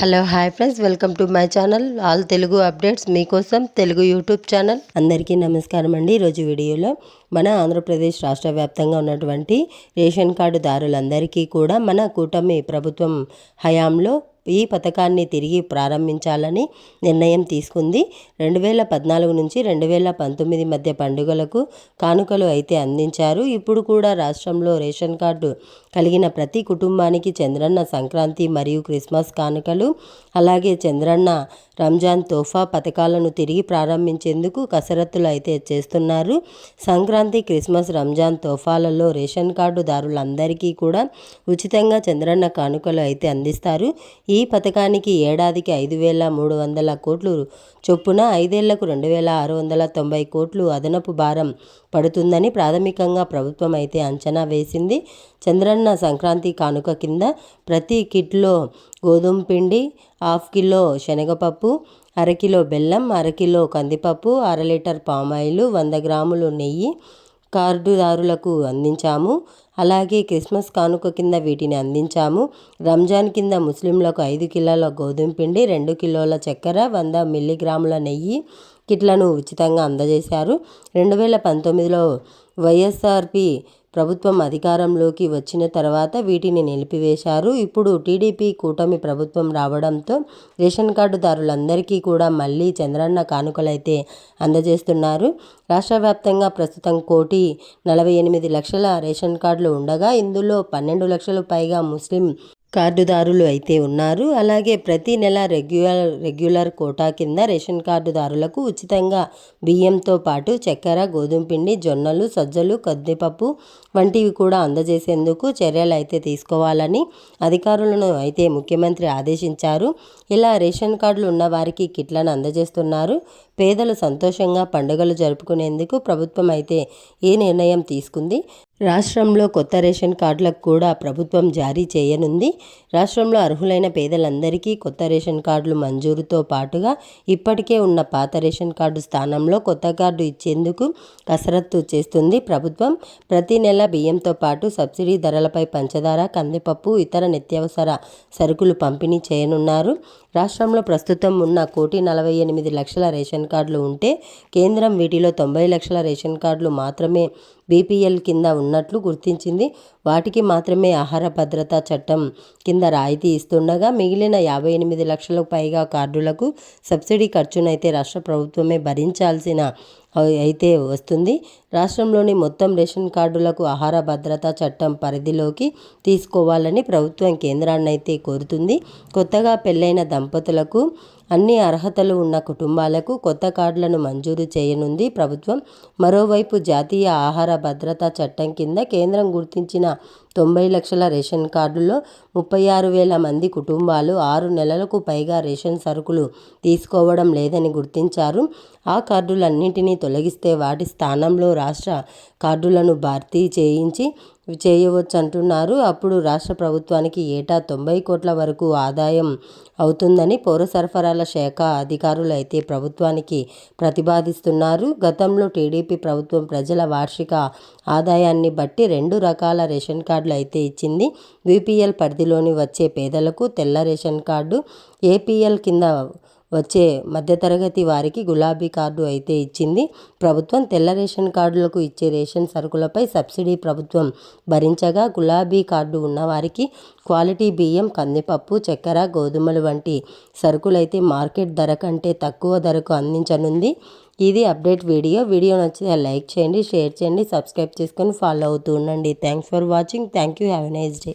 Hello hi friends. Welcome to my channel. All Telugu updates మీకోసం Telugu YouTube channel. అందరికీ నమస్కారం అండి. ఈరోజు వీడియోలో మన ఆంధ్రప్రదేశ్ రాష్ట్ర వ్యాప్తంగా ఉన్నటువంటి రేషన్ కార్డుదారులందరికీ కూడా మన కూటమి ప్రభుత్వం హయాంలో ఈ పథకాన్ని తిరిగి ప్రారంభించాలని నిర్ణయం తీసుకుంది. రెండు వేల పద్నాలుగు నుంచి రెండు వేల పంతొమ్మిది మధ్య పండుగలకు కానుకలు అయితే అందించారు. ఇప్పుడు కూడా రాష్ట్రంలో రేషన్ కార్డు కలిగిన ప్రతి కుటుంబానికి చంద్రన్న సంక్రాంతి మరియు క్రిస్మస్ కానుకలు అలాగే చంద్రన్న రంజాన్ తోఫా పథకాలను తిరిగి ప్రారంభించేందుకు కసరత్తులు అయితే చేస్తున్నారు. సంక్రాంతి క్రిస్మస్ రంజాన్ తోఫాలలో రేషన్ కార్డుదారులందరికీ కూడా ఉచితంగా చంద్రన్న కానుకలు అయితే అందిస్తారు. ఈ ఈ పథకానికి ఏడాదికి ఐదు వేల మూడు వందల కోట్లు చొప్పున ఐదేళ్ళకు రెండు వేల ఆరు వందల తొంభై కోట్లు అదనపు భారం పడుతుందని ప్రాథమికంగా ప్రభుత్వం అయితే అంచనా వేసింది. చంద్రన్న సంక్రాంతి కానుక కింద ప్రతి కిట్లో గోధుమ పిండి హాఫ్ కిలో శనగపప్పు అరకిలో బెల్లం అరకిలో కందిపప్పు అర లీటర్ పామాయిలు వంద గ్రాములు నెయ్యి కార్డుదారులకు అందించాము. అలాగే క్రిస్మస్ కానుక కింద వీటిని అందించాము. రంజాన్ కింద ముస్లింలకు ఐదు కిలోల గోధుమ పిండి రెండు కిలోల చక్కెర వంద మిల్లీగ్రాముల నెయ్యి కిట్లను ఉచితంగా అందజేశారు. రెండు వేల పంతొమ్మిదిలో వైఎస్ఆర్పి ప్రభుత్వం అధికారంలోకి వచ్చిన తర్వాత వీటిని నిలిపివేశారు. ఇప్పుడు టీడీపీ కూటమి ప్రభుత్వం రావడంతో రేషన్ కార్డుదారులందరికీ కూడా మళ్ళీ చంద్రన్న కానుకలైతే అందజేస్తున్నారు. రాష్ట్ర వ్యాప్తంగా ప్రస్తుతం కోటి నలభై ఎనిమిది లక్షల రేషన్ కార్డులు ఉండగా ఇందులో పన్నెండు లక్షలు పైగా ముస్లిం కార్డుదారులు అయితే ఉన్నారు. అలాగే ప్రతి నెల రెగ్యులర్ రెగ్యులర్ కోటా కింద రేషన్ కార్డుదారులకు ఉచితంగా బియ్యంతో పాటు చక్కెర గోధుమ పిండి జొన్నలు సజ్జలు కందిపప్పు వంటివి కూడా అందజేసేందుకు చర్యలు అయితే తీసుకోవాలని అధికారులను అయితే ముఖ్యమంత్రి ఆదేశించారు. ఇలా రేషన్ కార్డులు ఉన్న వారికి కిట్లను అందజేస్తున్నారు. పేదలు సంతోషంగా పండుగలు జరుపుకునేందుకు ప్రభుత్వం అయితే ఈ నిర్ణయం తీసుకుంది? రాష్ట్రంలో కొత్త రేషన్ కార్డులకు కూడా ప్రభుత్వం జారీ చేయనుంది. రాష్ట్రంలో అర్హులైన పేదలందరికీ కొత్త రేషన్ కార్డులు మంజూరుతో పాటుగా ఇప్పటికే ఉన్న పాత రేషన్ కార్డు స్థానంలో కొత్త కార్డు ఇచ్చేందుకు కసరత్తు చేస్తుంది ప్రభుత్వం. ప్రతి నెల బియ్యంతో పాటు సబ్సిడీ ధరలపై పంచదార కందిపప్పు ఇతర నిత్యావసర సరుకులు పంపిణీ చేయనున్నారు. రాష్ట్రంలో ప్రస్తుతం ఉన్న కోటి నలభై ఎనిమిది లక్షల రేషన్ కార్డులు ఉంటే కేంద్రం వీటిలో తొంభై లక్షల రేషన్ కార్డులు మాత్రమే బీపీఎల్ కింద ఉన్నట్లు గుర్తించింది. వాటికి మాత్రమే ఆహార భద్రతా చట్టం కింద రాయితీ ఇస్తుండగా మిగిలిన యాభై ఎనిమిది లక్షలకు పైగా కార్డులకు సబ్సిడీ ఖర్చునైతే రాష్ట్ర ప్రభుత్వమే భరించాల్సిన అయితే వస్తుంది. రాష్ట్రంలోని మొత్తం రేషన్ కార్డులకు ఆహార భద్రతా చట్టం పరిధిలోకి తీసుకోవాలని ప్రభుత్వం కేంద్రాన్ని అయితే కోరుతుంది. కొత్తగా పెళ్ళైన దంపతులకు అన్ని అర్హతలు ఉన్న కుటుంబాలకు కొత్త కార్డులను మంజూరు చేయనుంది ప్రభుత్వం. మరోవైపు జాతీయ ఆహార భద్రతా చట్టం కింద కేంద్రం గుర్తించిన తొంభై లక్షల రేషన్ కార్డుల్లో ముప్పై ఆరు వేల మంది కుటుంబాలు ఆరు నెలలకు పైగా రేషన్ సరుకులు తీసుకోవడం లేదని గుర్తించారు. ఆ కార్డులన్నింటినీ తొలగిస్తే వాటి స్థానంలో రాష్ట్ర కార్డులను భర్తీ చేయించి చేయవచ్చు అంటున్నారు అప్పుడు రాష్ట్ర ప్రభుత్వానికి ఏటా తొంభై కోట్ల వరకు ఆదాయం అవుతుందని పౌర సరఫరాల శాఖ అధికారులు అయితే ప్రభుత్వానికి ప్రతిపాదిస్తున్నారు. గతంలో టీడీపీ ప్రభుత్వం ప్రజల వార్షిక ఆదాయాన్ని బట్టి రెండు రకాల రేషన్ కార్డు కార్డులు అయితే ఇచ్చింది. బీపీఎల్ పరిధిలోని వచ్చే పేదలకు తెల్ల రేషన్ కార్డు ఏపీఎల్ కింద వచ్చే మధ్యతరగతి వారికి గులాబీ కార్డు అయితే ఇచ్చింది. ప్రభుత్వం తెల్ల రేషన్ కార్డులకు ఇచ్చే రేషన్ సరుకులపై సబ్సిడీ ప్రభుత్వం భరించగా గులాబీ కార్డు ఉన్నవారికి క్వాలిటీ బియ్యం కందిపప్పు చక్కెర గోధుమలు వంటి సరుకులైతే మార్కెట్ ధర కంటే తక్కువ ధరకు అందించనుంది. ఇది అప్డేట్ వీడియో. వీడియో నచ్చితే లైక్ చేయండి షేర్ చేయండి సబ్స్క్రైబ్ చేసుకొని ఫాలో అవుతూ ఉండండి. Thanks for watching. Thank you have nice day.